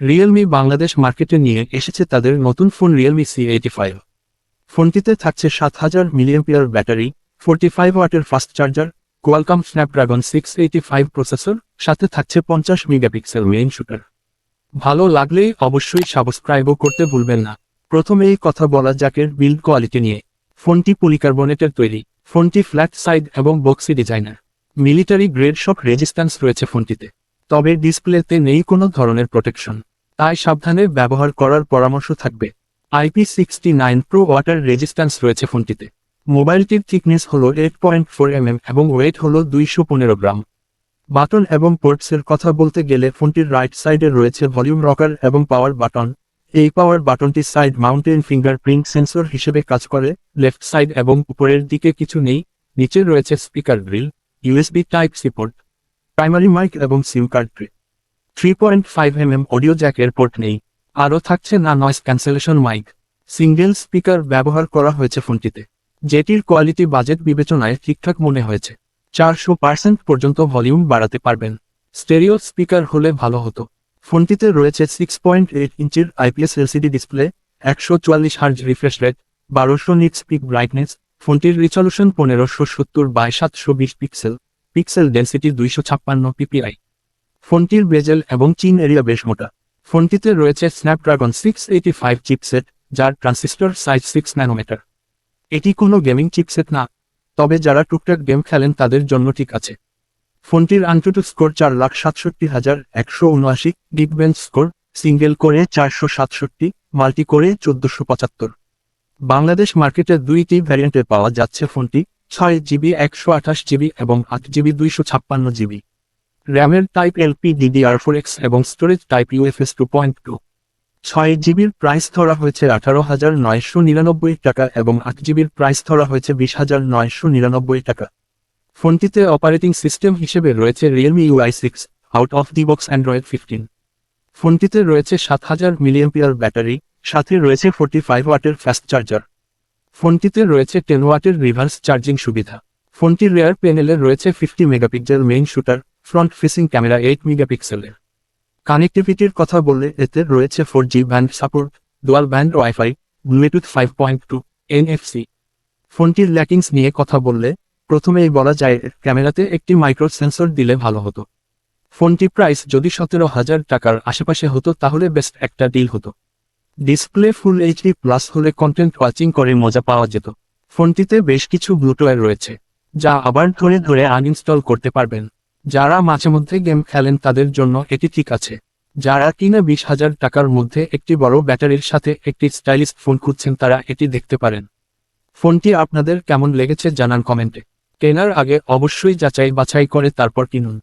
Realme Bangladesh মার্কেটে নিয়ে এসেছে তাদের নতুন phone Realme C eighty five ফোনটিতে থাকছে সাত হাজার million milliampere battery forty five ওয়াটের fast charger Qualcomm Snapdragon six eighty five processor সাথে থাকছে পঞ্চাশ মেগাপিক্সেল মেইন শুটার ভালো লাগলেই অবশ্যই সাবস্ক্রাইবও করতে ভুলবেন না। প্রথমে এই কথা বলা যাকের বিল্ড কোয়ালিটি নিয়ে। ফোনটি পলিকার্বনেটের তৈরি, ফোনটি ফ্ল্যাট সাইড এবং বক্সি ডিজাইনার মিলিটারি গ্রেড সব রেজিস্ট্যান্স রয়েছে ফোনটিতে। তবে ডিসপ্লেতে নেই কোনো ধরনের প্রোটেকশন। তাই সাবধানে ব্যবহার করার পরামর্শ থাকবে। IP sixty nine pro water resistance রয়েছে ফোনটিতে। মোবাইলটির থিকনেস হল এইট পয়েন্ট ফোর এমএম এবং ওয়েট হল দুইশো পনেরো গ্রাম। বাটন এবং পোর্টসের কথা বলতে গেলে ফোনটির রাইট সাইডে রয়েছে ভলিউম রকার এবং পাওয়ার বাটন। এই পাওয়ার বাটনটি সাইড মাউন্টেন ফিঙ্গারপ্রিন্ট সেন্সর হিসেবে কাজ করে, লেফট সাইড এবং উপরের দিকে কিছু নেই, নিচে রয়েছে speaker grille, USB type C port. Primary mic এবং SIM card tray three point five M M audio জ্যাকের port নেই। আরও থাকছে না noise cancellation mic single speaker ব্যবহার করা হয়েছে ফোনটিতে। যেটির কোয়ালিটি বাজেট বিবেচনায় ঠিকঠাক মনে হয়েছে। চারশো পার্সেন্ট পর্যন্ত ভলিউম বাড়াতে পারবেন। স্টেরিও স্পিকার হলে ভালো হতো। ফোনটিতে রয়েছে সিক্স পয়েন্ট এইট ইঞ্চির আইপিএস এলসিডি ডিসপ্লে একশো চুয়াল্লিশ হার্জ রিফ্রেশ রেট বারোশো নিট স্পিক ব্রাইটনেস ফোনটির রিজলিউশন পনেরোশো সত্তর বাই সাতশো বিশ পিক্সেল পিক্সেল ডেন্সিটি দুইশো ছাপ্পান্ন পিপিআই। ফোনটির বেজেল এবং চিন এরিয়া বেশ মোটা। ফোনটিতে রয়েছে Snapdragon six eighty five chipset যার ট্রান্সিস্টর সাইজ সিক্স ন্যানোমিটার এটি কোনো গেমিং চিপসেট না, তবে যারা টুকটাক গেম খেলেন তাদের জন্য ঠিক আছে। ফোনটির আন্টুটু স্কোর চার লাখ সাতষট্টি হাজার একশো উনআশি ডিপবেঞ্চ স্কোর সিঙ্গেল করে চারশো সাতষট্টি মাল্টি করে চোদ্দশো পঁচাত্তর। বাংলাদেশ মার্কেটে দুইটি ভ্যারিয়েন্টে পাওয়া যাচ্ছে ফোনটি ছয় জিবি, একশো আঠাশ জিবি এবং আট জিবি, দুইশো ছাপ্পান্ন জিবি। র্যামের type LP DDR four X এবং storage type UFS two point two. ছয় জিবির প্রাইস ধরা হয়েছে আঠারো হাজার নয়শো নিরানব্বই টাকা এবং আট জিবির প্রাইস ধরা হয়েছে বিশ হাজার নয়শো নিরানব্বই টাকা। ফোনটিতে অপারেটিং সিস্টেম হিসেবে রয়েছে Realme UI six out of the box Android fifteen ফোনটিতে রয়েছে সাত হাজার মিলিয়ম্পিয়ার ব্যাটারি, সাথে রয়েছে ফোর্টি ফাইভ ওয়াটের ফাস্ট চার্জার ফোনটিতে রয়েছে টেন ওয়াটের রিভার্স চার্জিং সুবিধা। ফোনটির রেয়ার প্যানেলে রয়েছে fifty megapixel main shooter, front facing camera eight মেগাপিক্সেলের। কানেক্টিভিটির কথা বললে এতে রয়েছে four G band support, dual band WiFi, Bluetooth five point two NFC ফোনটির ল্যাকিংস নিয়ে কথা বললে প্রথমেই বলা যায় ক্যামেরাতে একটি মাইক্রো সেন্সর দিলে ভালো হতো। ফোনটি প্রাইস যদি সতেরো হাজার টাকার আশেপাশে হতো তাহলে বেস্ট একটা ডিল হতো। ডিসপ্লে ফুল এইচডি প্লাস হলে কন্টেন্ট ওয়াচিং করে মজা পাওয়া যেত। ফোনটিতে বেশ কিছু ব্লুটুয়ার রয়েছে, যা আবার ধরে ধরে আনইনস্টল করতে পারবেন। যারা মাঝে মধ্যে গেম খেলেন তাদের জন্য এটি ঠিক আছে। যারা কিনা বিশ হাজার টাকার মধ্যে একটি বড় ব্যাটারির সাথে একটি স্টাইলিশ ফোন খুঁজছেন তারা এটি দেখতে পারেন। ফোনটি আপনাদের কেমন লেগেছে জানান কমেন্টে। কেনার আগে অবশ্যই যাচাই বাছাই করে তারপর কিনুন।